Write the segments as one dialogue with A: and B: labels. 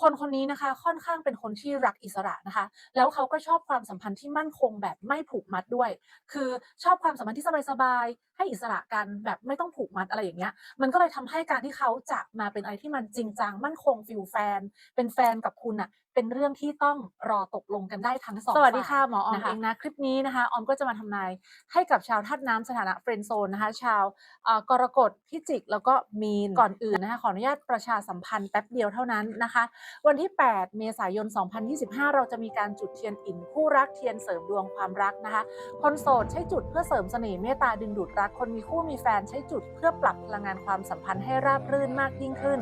A: คนคนนี้นะคะค่อนข้างเป็นคนที่รักอิสระนะคะ แล้วเขาก็ชอบความสัมพันธ์ที่มั่นคงแบบไม่ผูกมัดด้วย คือชอบความสัมพันธ์ที่สบายๆ ให้อิสระกันแบบไม่ต้องผูกมัดอะไรอย่างเงี้ย มันก็เลยทำให้การที่เขาจะมาเป็นอะไรที่มันจริงจังมั่นคงฟีลแฟน เป็นแฟนกับคุณน่ะเป็นเรื่องที่ต้องรอตกลงกันได้ทั้งสอง
B: สวัสดีค่ะ
A: ฝ่าย
B: หมอออม
A: นะคะ
B: เองนะ
A: คลิปนี้นะคะออมก็จะมาทำนายให้กับชาวธาตุน้ำสถานะเฟรนด์โซนนะคะชาวเอ่อกรกฎพิจิกแล้วก็มีนก่อนอื่นนะคะขออนุญาตประชาสัมพันธ์แป๊บเดียวเท่านั้นนะคะ วันที่ 8 เมษายน 2025 เราจะมีการจุดเทียนอิ่นคู่รักเทียนเสริมดวงความรักนะคะคนโสดใช้จุดเพื่อเสริมเสน่ห์เมตตาดึงดูดรักคนมีคู่มีแฟนใช้จุดเพื่อปรับพลังงานความสัมพันธ์ให้ราบรื่นมากยิ่งขึ้น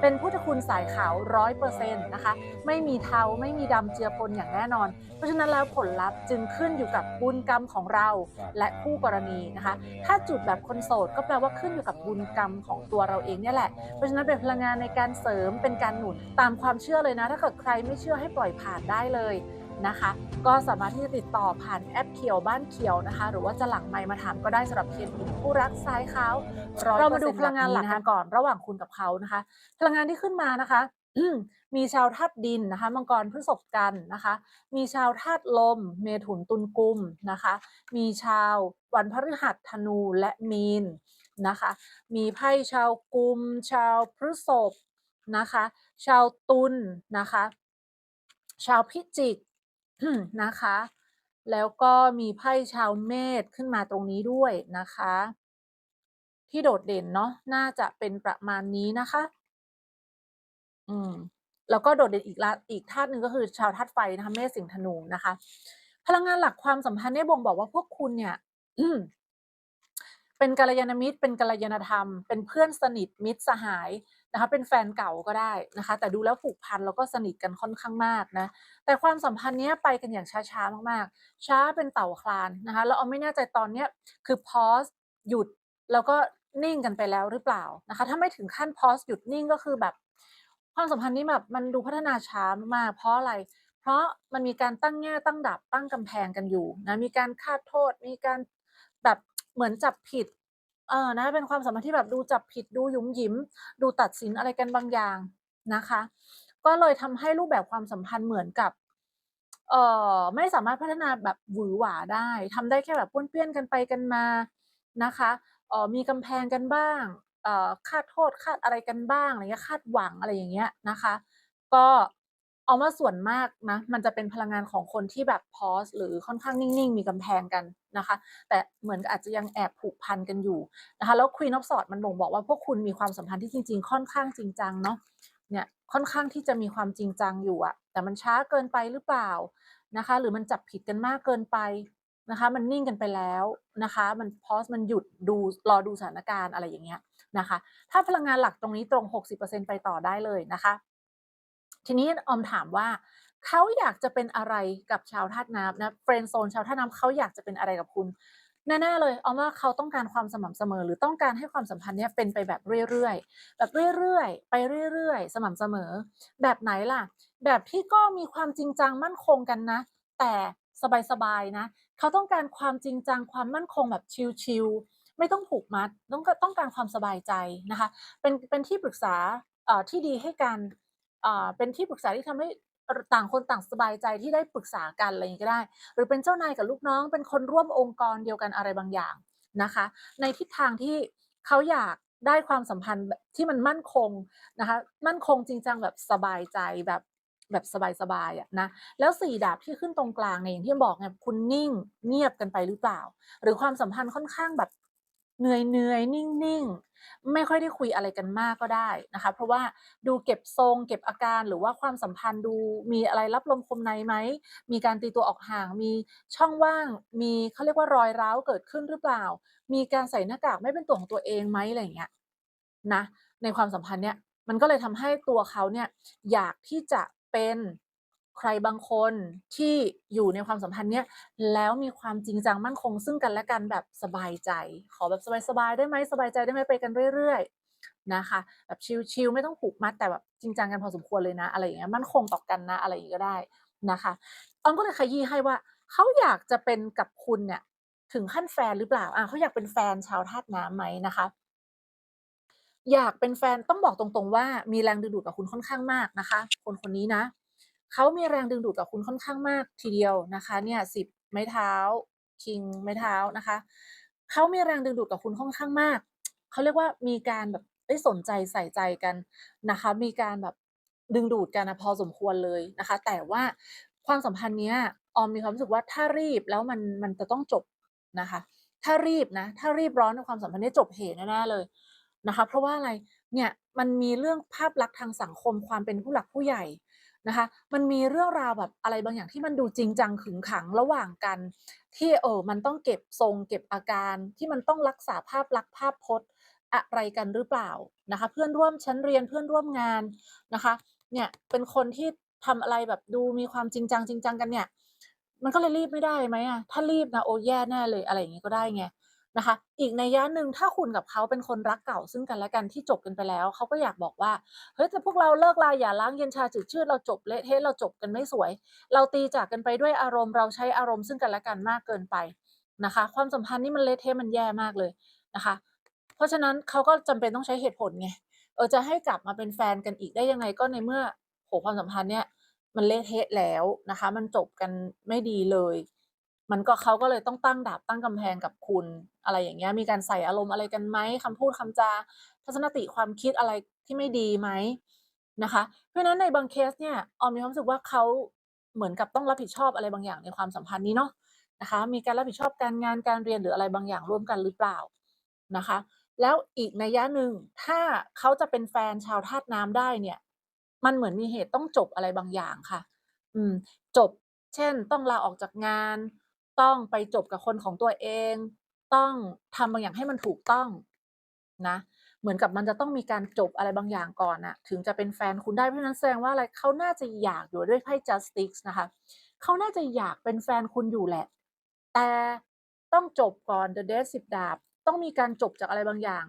A: เป็นพุทธคุณสายขาวร้อยเปอร์เซ็นต์นะคะ ไม่มีเทาไม่มีดำเจือปนอย่างแน่นอน เพราะฉะนั้นแล้วผลลัพธ์จึงขึ้นอยู่กับบุญกรรมของเราและคู่กรณีนะคะ ถ้าจุดแบบคนโสดก็แปลว่าขึ้นอยู่กับบุญกรรมของตัวเราเองเนี่ยแหละ เพราะฉะนั้นเป็นพลังงานในการเสริมเป็นการหนุนตามความเชื่อเลยนะ ถ้าเกิดใครไม่เชื่อให้ปล่อยผ่านได้เลย นะคะ ก็สามารถที่จะติดต่อผ่านแอปเขียวบ้านเขียวนะคะ หรือว่าจะหลังไมมาถามก็ได้สำหรับเทียนหินคู่รักซ้ายขาวเรามาดูพลังงานหลักกันก่อนระหว่างคุณกับเขานะคะ พลังงานที่ขึ้นมานะคะมีชาวธาตุดินนะคะ มังกรพฤษภกันนะคะ มีชาวธาตุลม เมถุนตุลกุมนะคะ มีชาววันพฤหัสธนูและมีนนะคะ มีไพ่ชาวกุม ชาวพฤษภนะคะ ชาวตุลนะคะ ชาวพิจิก นะคะ แล้วก็มีไพ่ชาวเมษขึ้นมาตรงนี้ด้วยนะคะ ที่โดดเด่นเนาะน่าจะเป็นประมาณนี้นะคะ อืม แล้วก็โดดเด่นอีกละอีกธาตุหนึ่งก็คือชาวธาตุไฟนะคะเมษสิงห์ธนูนะคะ พลังงานหลักความสัมพันธ์เนี่ยบ่งบอกว่าพวกคุณเนี่ยเป็นกัลยาณมิตร เป็นกัลยาณธรรม เป็นเพื่อนสนิทมิตรสหาย นะคะเป็นแฟนเก่าก็ได้นะคะ แต่ดูแล้วผูกพันแล้วก็สนิทกันค่อนข้างมากนะแต่ความสัมพันธ์เนี้ยไปกันอย่างช้าๆมากๆ ช้าเป็นเต่าคลานนะคะแล้วออมไม่แน่ใจตอนเนี้ยคือ pause หยุดแล้วก็นิ่งกันไปแล้วหรือเปล่านะคะ ถ้าไม่ถึงขั้น pause หยุดนิ่งก็คือแบบความสัมพันธ์นี้แบบมันดูพัฒนาช้ามากๆเพราะอะไร เพราะมันมีการตั้งแง่ตั้งดับตั้งกำแพงกันอยู่นะมีการคาดโทษ มีการแบบเหมือนจับผิด เออนะเป็นความสัมพันธ์ที่แบบดูจับผิดดูยุมยิ้ม ดูตัดสินอะไรกันบางอย่างนะคะ ก็เลยทำให้รูปแบบความสัมพันธ์เหมือนกับเอ่อไม่สามารถพัฒนาแบบหวือหวาได้ทำได้แค่แบบป้วนเปี้ยนกันไปกันมานะคะเอ่อมีกำแพงกันบ้างเอ่อคาดโทษคาดอะไรกันบ้างอะไรเงี้ยคาดหวังอะไรอย่างเงี้ยนะคะ ก็ เอาว่าส่วนมากนะ มันจะเป็นพลังงานของคนที่แบบ pause หรือค่อนข้างนิ่ง ๆ มีกำแพงกันนะคะ แต่เหมือนอาจจะยังแอบผูกพันกันอยู่นะคะ แล้ว Queen of Swords มันบ่งบอกว่าพวกคุณมีความสัมพันธ์ที่จริง ๆ ค่อนข้างจริงจังเนาะ เนี่ยค่อนข้างที่จะมีความจริงจังอยู่อะแต่มันช้าเกินไปหรือเปล่านะคะ หรือมันจับผิดกันมากเกินไปนะคะ มันนิ่งกันไปแล้วนะคะ มัน pause มันหยุดดูรอดูสถานการณ์อะไรอย่างเงี้ยนะคะ ถ้าพลังงานหลักตรงนี้ตรง 60%ไปต่อได้เลยนะคะ ทีนี้ออมถามว่าเขาอยากจะเป็นอะไรกับชาวธาตุน้ำนะเฟรนโซนชาวธาตุน้ำเขาอยากจะเป็นอะไรกับคุณแน่ๆเลยออมว่าเขาต้องการความสม่ำเสมอ หรือต้องการให้ความสัมพันธ์เนี้ยเป็นไปแบบเรื่อยๆ แบบเรื่อยๆ ไปเรื่อยๆ สม่ำเสมอ แบบไหนล่ะ แบบที่ก็มีความจริงจังมั่นคงกันนะ แต่สบายๆนะ เขาต้องการความจริงจังความมั่นคงแบบชิลๆ ไม่ต้องผูกมัด ต้องต้องการความสบายใจนะคะ เป็นเป็นที่ปรึกษาเอ่อที่ดีให้กัน เป็นที่ปรึกษาที่ทำให้ต่างคนต่างสบายใจที่ได้ปรึกษากันอะไรอย่างนี้ก็ได้ หรือเป็นเจ้านายกับลูกน้อง เป็นคนร่วมองค์กรเดียวกันอะไรบางอย่างนะคะ ในทิศทางที่เขาอยากได้ความสัมพันธ์ที่มันมั่นคงนะคะ มั่นคงจริงจังแบบสบายใจแบบแบบสบายๆอะนะแล้วสี่ดาบที่ขึ้นตรงกลางเนี่ยอย่างที่บอกไงคุณนิ่งเงียบกันไปหรือเปล่า หรือความสัมพันธ์ค่อนข้างแบบ เหนื่อยเหนื่อยๆนิ่งๆ ไม่ค่อยได้คุยอะไรกันมากก็ได้นะคะ เพราะว่าดูเก็บทรง เก็บอาการหรือว่าความสัมพันธ์ดูมีอะไรรับลมคมในไหม มีการตีตัวออกห่าง มีช่องว่าง มีเขาเรียกว่ารอยร้าวเกิดขึ้นหรือเปล่า มีการใส่หน้ากากไม่เป็นตัวของตัวเองไหมอะไรอย่างเงี้ยนะในความสัมพันธ์เนี่ยมันก็เลยทำให้ตัวเขาเนี่ยอยากที่จะเป็น ใครบางคนที่อยู่ในความสัมพันธ์เนี้ยแล้วมีความจริงจังมั่นคง ซึ่งกันและกันแบบสบายใจ ขอแบบสบายๆได้ไหมสบายใจได้ไหมไปกันเรื่อยๆนะคะ แบบชิลๆไม่ต้องผูกมัดแต่แบบจริงจังกันพอสมควรเลยนะ อะไรอย่างเงี้ยมั่นคงต่อกันนะอะไรอย่างงี้ก็ได้นะคะออมก็เลยขยี้ให้ว่าเขาอยากจะเป็นกับคุณเนี่ยถึงขั้นแฟนหรือเปล่าอะเขาอยากเป็นแฟนชาวธาตุน้ำไหมนะคะ อยากเป็นแฟนต้องบอกตรงๆว่ามีแรงดึงดูดกับคุณค่อนข้างมากนะคะ คนคนนี้นะ เขามีแรงดึงดูดกับคุณค่อนข้างมากทีเดียวนะคะเนี่ย10ไม้เท้าคิงไม้เท้านะคะเขามีแรงดึงดูดกับคุณค่อนข้างมากเขาเรียกว่ามีการแบบเฮ้สนใจใส่ใจกันนะคะ มีการแบบดึงดูดกันนะพอสมควรเลยนะคะ แต่ว่าความสัมพันธ์เนี้ยออมมีความรู้สึกว่าถ้ารีบแล้วมันมันจะต้องจบนะคะ ถ้ารีบนะ ถ้ารีบร้อนในความสัมพันธ์นี้จบเหตุแน่ๆเลยนะคะ เพราะว่าอะไรเนี่ยมันมีเรื่องภาพลักษณ์ทางสังคมความเป็นผู้หลักผู้ใหญ่ นะคะ มันมีเรื่องราวแบบอะไรบางอย่างที่มันดูจริงจังขึงขังระหว่างกัน ที่เออมันต้องเก็บทรง เก็บอาการที่มันต้องรักษาภาพลักษณ์ภาพพจน์อะไรกันหรือเปล่านะคะ เพื่อนร่วมชั้นเรียนเพื่อนร่วมงานนะคะเนี่ยเป็นคนที่ทำอะไรแบบดูมีความจริงจังจริงจังกันเนี่ย มันก็เลยรีบไม่ได้ไหมอะถ้ารีบนะโอ้แย่แน่เลยอะไรอย่างงี้ก็ได้ไง นะคะ อีกในยยะหนึ่งถ้าคุณกับเขาเป็นคนรักเก่าซึ่งกันและกันที่จบกันไปแล้ว เขาก็อยากบอกว่าเฮ้ยแต่พวกเราเลิกราอย่าร้างเย็นชาจืดชืดเราจบเละเทะเราจบกันไม่สวย เราตีจากกันไปด้วยอารมณ์เราใช้อารมณ์ซึ่งกันและกันมากเกินไปนะคะ ความสัมพันธ์นี่มันเละเทะมันแย่มากเลยนะคะ เพราะฉะนั้นเขาก็จำเป็นต้องใช้เหตุผลไงเออจะให้กลับมาเป็นแฟนกันอีกได้ยังไงก็ในเมื่อโอ้โฮความสัมพันธ์เนี่ยมันเละเทะแล้วนะคะ มันจบกันไม่ดีเลย มันก็เขาก็เลยต้องตั้งดาบตั้งกำแพงกับคุณอะไรอย่างเงี้ยมีการใส่อารมณ์อะไรกันไหมคำพูดคำจาทัศนติความคิดอะไรที่ไม่ดีไหมนะคะ เพราะฉะนั้นในบางเคสเนี่ยออมมีความรู้สึกว่าเขาเหมือนกับต้องรับผิดชอบอะไรบางอย่างในความสัมพันธ์นี้เนาะนะคะ มีการรับผิดชอบการงานการเรียนหรืออะไรบางอย่างร่วมกันหรือเปล่านะคะ แล้วอีกในยะหนึ่งถ้าเขาจะเป็นแฟนชาวธาตุน้ำได้เนี่ย มันเหมือนมีเหตุต้องจบอะไรบางอย่างค่ะ อืม จบ เช่น ต้องลาออกจากงาน ต้องไปจบกับคนของตัวเอง ต้องทำบางอย่างให้มันถูกต้องนะ เหมือนกับมันจะต้องมีการจบอะไรบางอย่างก่อนน่ะถึงจะเป็นแฟนคุณได้เพราะนั้นแสดงว่าอะไรเขาน่าจะอยากอยู่ด้วยไพ่ Justice นะคะเขาน่าจะอยากเป็นแฟนคุณอยู่แหละ แต่ต้องจบก่อน The Death 10ดาบ ต้องมีการจบจากอะไรบางอย่าง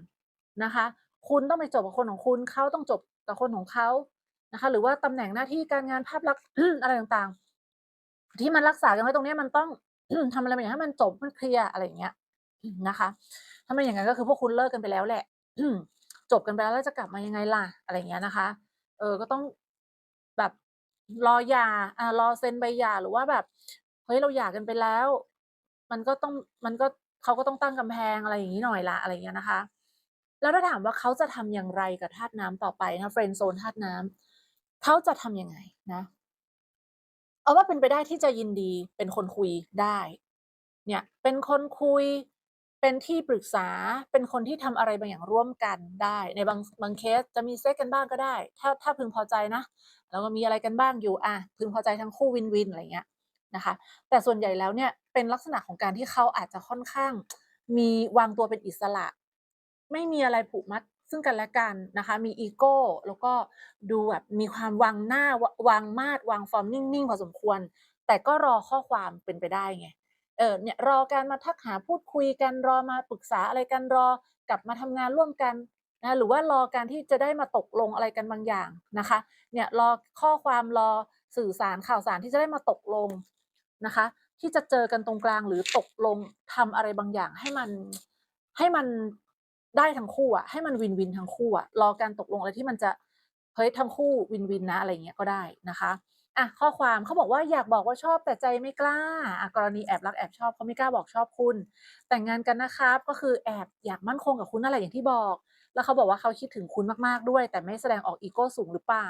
A: นะคะ คุณต้องไปจบกับคนของคุณเขาต้องจบกับคนของเขานะคะ หรือว่าตำแหน่งหน้าที่การงานภาพลักษณ์อะไรต่างๆ ที่มันรักษากันไว้ตรงนี้มันต้อง ทำอะไรบางอย่างให้มันจบมันเคลียร์อะไรอย่างเงี้ยนะคะ ถ้าไม่อย่างงั้นก็คือพวกคุณเลิกกันไปแล้วแหละจบกันไปแล้วแล้วจะกลับมายังไงล่ะ อะไรเงี้ยนะคะ เออก็ต้องแบบรอหย่าอ่ารอเซ็นใบหย่าหรือว่าแบบเฮ้ยเราหย่ากันไปแล้ว มันก็ต้องมันก็เขาก็ต้องตั้งกำแพงอะไรอย่างงี้หน่อยล่ะอะไรเงี้ยนะคะ แล้วถ้าถามว่าเขาจะทำอย่างไรกับธาตุน้ำต่อไปนะเฟรนด์โซนธาตุน้ำเขาจะทำยังไงนะ เอาว่าเป็นไปได้ที่จะยินดีเป็นคนคุยได้ เนี่ยเป็นคนคุย เป็นที่ปรึกษาเป็นคนที่ทำอะไรบางอย่างร่วมกันได้ ในบางบางเคสจะมีเซ็กกันบ้างก็ได้ ถ้าถ้าพึงพอใจนะ แล้วก็มีอะไรกันบ้างอยู่อะพึงพอใจทั้งคู่วินๆอะไรเงี้ยนะคะ แต่ส่วนใหญ่แล้วเนี่ยเป็นลักษณะของการที่เขาอาจจะค่อนข้าง มีวางตัวเป็นอิสระ ไม่มีอะไรผูกมัด ซึ่งกันและกันนะคะ มีอีโก้แล้วก็ดูแบบมีความวางหน้าวางมาดวางฟอร์มนิ่งๆพอสมควร แต่ก็รอข้อความเป็นไปได้ไงเออเนี่ยรอการมาทักหาพูดคุยกันรอมาปรึกษาอะไรกันรอกลับมาทำงานร่วมกันนะคะหรือว่ารอการที่จะได้มาตกลงอะไรกันบางอย่างนะคะเนี่ยรอข้อความรอสื่อสารข่าวสารที่จะได้มาตกลงนะคะ ที่จะเจอกันตรงกลางหรือตกลงทำอะไรบางอย่างให้มันให้มัน ได้ทั้งคู่อะให้มันวินๆทั้งคู่อะรอการตกลงอะไรที่มันจะเฮ้ยทั้งคู่วินๆนนะอะไรเงี้ยก็ได้นะคะอะข้อความเขาบอกว่าอยากบอกว่าชอบแต่ใจไม่กล้าอะกรณีแอบรักแอบชอบเขาไม่กล้าบอกชอบคุณ แต่งงานกันนะครับ ก็คือแอบอยากมั่นคงกับคุณนั่นแหละอย่างที่บอก แล้วเขาบอกว่าเขาคิดถึงคุณมากๆด้วย แต่ไม่แสดงออกอีโก้สูงหรือเปล่า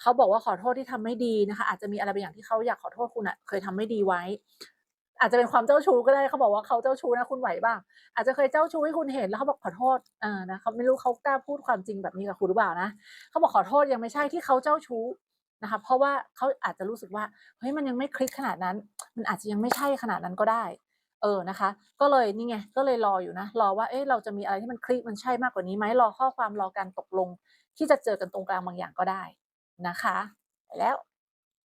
A: เขาบอกว่าขอโทษที่ทำไม่ดีนะคะ อาจจะมีอะไรบางอย่างที่เขาอยากขอโทษคุณน่ะเคยทำไม่ดีไว้ อาจจะเป็นความเจ้าชู้ก็ได้เขาบอกว่าเขาเจ้าชู้นะคุณไหวเปล่า?อาจจะเคยเจ้าชู้ให้คุณเห็นแล้วเขาบอกขอโทษอ่านะเขาไม่รู้เขากล้าพูดความจริงแบบนี้กับคุณหรือเปล่านะเขาบอกขอโทษยังไม่ใช่ที่เขาเจ้าชู้นะคะเพราะว่าเขาอาจจะรู้สึกว่าเฮ้ยมันยังไม่คลิกขนาดนั้น มันอาจจะยังไม่ใช่ขนาดนั้นก็ได้ เออนะคะ ก็เลยนี่ไงก็เลยรออยู่นะ รอว่าเอ๊ะเราจะมีอะไรที่มันคลิกมันใช่มากกว่านี้ไหมรอข้อความรอการตกลง ที่จะเจอกันตรงกลางบางอย่างก็ได้นะคะ ไปแล้ว